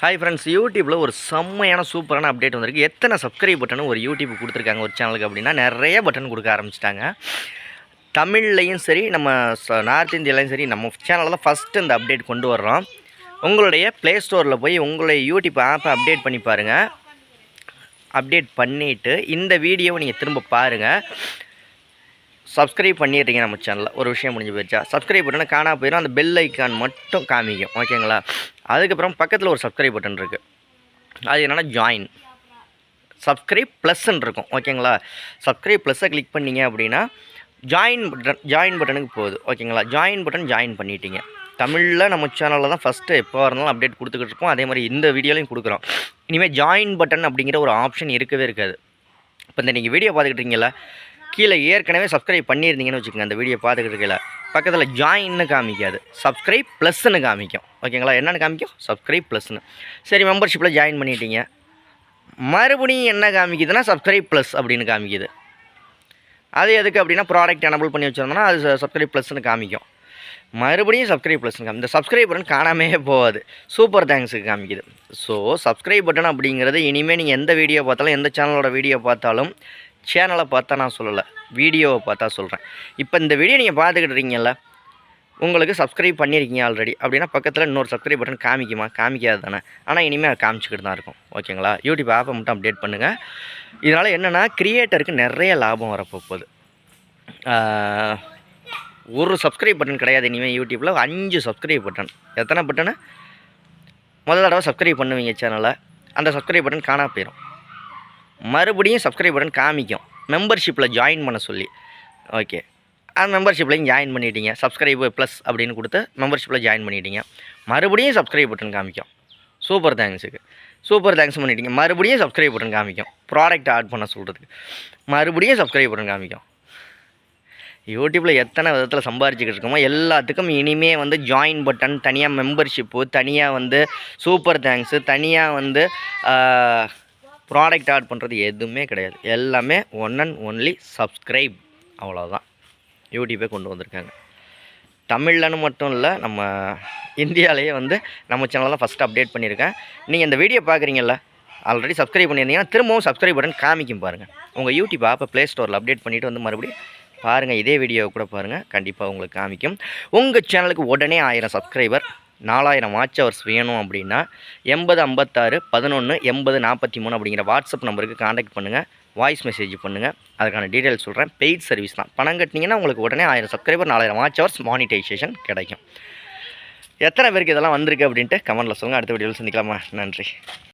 Hi friends யூடியூப்பில் ஒரு செம்மையான சூப்பரான அப்டேட் வந்திருக்கு. எத்தனை சப்ஸ்கிரைப் பட்டனும் ஒரு யூடியூப் கொடுத்துருக்காங்க ஒரு சேனலுக்கு அப்படின்னா நிறைய பட்டன் கொடுக்க ஆரம்பிச்சிட்டாங்க. தமிழ்லையும் சரி நம்ம நார்த் இந்தியாலையும் சரி நம்ம சேனலில் தான் ஃபஸ்ட்டு இந்த அப்டேட் கொண்டு வர்றோம். உங்களுடைய ப்ளே ஸ்டோரில் போய் உங்களுடைய யூடியூப் ஆப்பை அப்டேட் பண்ணி பாருங்கள் அப்டேட் பண்ணிவிட்டு இந்த வீடியோவை நீங்கள் திரும்ப பாருங்கள் சப்ஸ்கிரைப் பண்ணிடுறீங்க நம்ம சேனலில் ஒரு விஷயம் முடிஞ்சு போயிடுச்சா? சப்ஸ்கிரைப் பட்டன் காணா போயிடும் அந்த பெல் ஐக்கான் மட்டும் காமிக்கும். ஓகேங்களா? அதுக்கப்புறம் பக்கத்தில் ஒரு சப்ஸ்கிரைப் பட்டன் இருக்குது அது என்னென்னா ஜாயின் சப்ஸ்கிரைப் ப்ளஸ்ன்னு இருக்கும். ஓகேங்களா? சப்ஸ்கிரைப் ப்ளஸ்ஸை கிளிக் பண்ணீங்க அப்படின்னா ஜாயின் பட்டன் ஜாயின் பட்டனுக்கு போகுது. ஓகேங்களா? ஜாயின் பட்டன் ஜாயின் பண்ணிட்டீங்க. தமிழில் நம்ம சேனலில் தான் ஃபஸ்ட்டு எப்போ இருந்தாலும் அப்டேட் கொடுத்துக்கிட்டு இருக்கோம். அதே மாதிரி இந்த வீடியோலையும் கொடுக்குறோம். இனிமேல் ஜாயின் பட்டன் அப்படிங்கிற ஒரு ஆப்ஷன் இருக்கவே இருக்காது. இப்போ இந்த நீங்கள் வீடியோ பார்த்துக்கிட்டு இருக்கீங்களா கீழே ஏற்கனவே சப்ஸ்கிரைப் பண்ணியிருந்தீங்கன்னு வச்சுக்கோங்க அந்த வீடியோ பார்த்துக்கிட்டு இருக்கல பக்கத்தில் ஜாயின்னு காமிக்காது. சப்ஸ்கிரைப் ப்ளஸ்ன்னு காமிக்கும். ஓகேங்களா என்னென்னு காமிக்கும்? சப்ஸ்கிரைப் ப்ளஸ்ன்னு சரி மெம்பர்ஷிப்பில் ஜாயின் பண்ணிட்டீங்க. மறுபடியும் என்ன காமிக்குதுன்னா சப்ஸ்கிரைப் ப்ளஸ் அப்படின்னு காமிக்குது. அது எதுக்கு அப்படின்னா ப்ராடக்ட் எனபிள் பண்ணி வச்சுருந்தோம்னா அது சப்ஸ்கிரைப் ப்ளஸ்ன்னு காமிக்கும். மறுபடியும் சப்ஸ்கிரைப் ப்ளஸ்னு காமி இந்த சப்ஸ்கிரைப் பட்டன் காணாமே போகாது. சூப்பர் தேங்க்ஸுக்கு காமிக்குது. ஸோ சப்ஸ்கிரைப் பட்டன் அப்படிங்கிறது இனிமேல் நீங்கள் எந்த வீடியோ பார்த்தாலும் எந்த சேனலோட வீடியோ பார்த்தாலும் சேனலை பார்த்தா நான் சொல்லலை வீடியோவை பார்த்தா சொல்கிறேன் இப்போ இந்த வீடியோ நீங்கள் பார்த்துக்கிட்டு இருக்கீங்கல்ல உங்களுக்கு சப்ஸ்கிரைப் பண்ணியிருக்கீங்க ஆல்ரெடி அப்படின்னா பக்கத்தில் இன்னொரு சப்ஸ்கிரைப் பட்டன் காமிக்குமா? காமிக்காது தானே. ஆனால் இனிமேல் காமிச்சிக்கிட்டு தான் இருக்கும். ஓகேங்களா? யூடியூப் ஆப்பை மட்டும் அப்டேட் பண்ணுங்கள் இதனால் என்னென்னா கிரியேட்டருக்கு நிறைய லாபம் வரப்போ போகுது ஒரு சப்ஸ்கிரைப் பட்டன் கிடையாது இனிமேல் யூடியூப்பில் அஞ்சு சப்ஸ்கிரைப் பட்டன் எத்தனை பட்டனு முதல் தடவை சப்ஸ்கிரைப் பண்ணுவீங்க சேனலை அந்த சப்ஸ்கிரைப் பட்டன் காணா போயிடும் மறுபடியும் சப்ஸ்கிரைப் பட்டன் காமிக்கும். மெம்பர்ஷிப்பில் ஜாயின் பண்ண சொல்லி. ஓகே அந்த மெம்பர்ஷிப்லையும் ஜாயின் பண்ணிட்டீங்க. சப்ஸ்கிரைப் ப்ளஸ் அப்படின்னு கொடுத்து மெம்பர்ஷிப்பில் ஜாயின் பண்ணிட்டீங்க. மறுபடியும் சப்ஸ்கிரைப் பட்டன் காமிக்கும். சூப்பர் தேங்க்ஸுக்கு சூப்பர் தேங்க்ஸ் பண்ணிட்டீங்க. மறுபடியும் சப்ஸ்கிரைப் பட்டன் காமிக்கும். ப்ராடக்ட் ஆட் பண்ண சொல்கிறதுக்கு மறுபடியும் சப்ஸ்கிரைப் பட்டன் காமிக்கும். யூடியூப்பில் எத்தனை விதத்தில் சம்பாரிச்சுக்கிட்டு இருக்கோமோ எல்லாத்துக்கும் இனிமே வந்து ஜாயின் பட்டன் தனியாக மெம்பர்ஷிப்பு தனியாக வந்து சூப்பர் தேங்க்ஸு தனியாக வந்து ப்ராடக்ட் ஆட் பண்ணுறது எதுவுமே கிடையாது. எல்லாமே ஒன் அண்ட் ஒன்லி சப்ஸ்கிரைப் அவ்வளோதான் யூடியூப்பே கொண்டு வந்திருக்காங்க. தமிழ்லன்னு மட்டும் இல்லை நம்ம இந்தியாவிலேயே வந்து நம்ம சேனலில் ஃபஸ்ட்டு அப்டேட் பண்ணியிருக்கேன். நீங்கள் இந்த வீடியோ பார்க்குறீங்கல்ல ஆல்ரெடி சப்ஸ்கிரைப் பண்ணியிருந்தீங்கன்னா திரும்பவும் சப்ஸ்கிரைப் பட்டன் காமிக்கும் பாருங்கள் உங்கள் யூடியூப் ஆப்பை ப்ளே ஸ்டோரில் அப்டேட் பண்ணிவிட்டு வந்து மறுபடியும் பாருங்கள் இதே வீடியோவை கூட பாருங்கள் கண்டிப்பாக உங்களுக்கு காமிக்கும். உங்கள் சேனலுக்கு உடனே ஆயிரம் சப்ஸ்கிரைபர் நாலாயிரம் வாட்ச் ஹவர்ஸ் வேணும் அப்படின்னா எண்பது ஐம்பத்தாறு பதினொன்று எண்பது நாற்பத்தி மூணு அப்படிங்கிற வாட்ஸ்அப் நம்பருக்கு காண்டாக்ட் பண்ணுங்கள் வாய்ஸ் மெசேஜ் பண்ணுங்கள் அதுக்கான டீட்டெயில்ஸ் சொல்கிறேன் பெய்ட் சர்வீஸ் தான். பணம் கட்டினீங்கன்னா உங்களுக்கு உடனே ஆயிரம் சப்ஸ்கிரைபர் நாலாயிரம் வாட்ச் ஹவர்ஸ் மானிட்டைசேஷன் கிடைக்கும். எத்தனை பேருக்கு இதெல்லாம் வந்திருக்கு அப்படின்ட்டு கமெண்ட்டில் சொல்லுங்கள் அடுத்த வீடியோவில் சந்திக்கலாமா? நன்றி.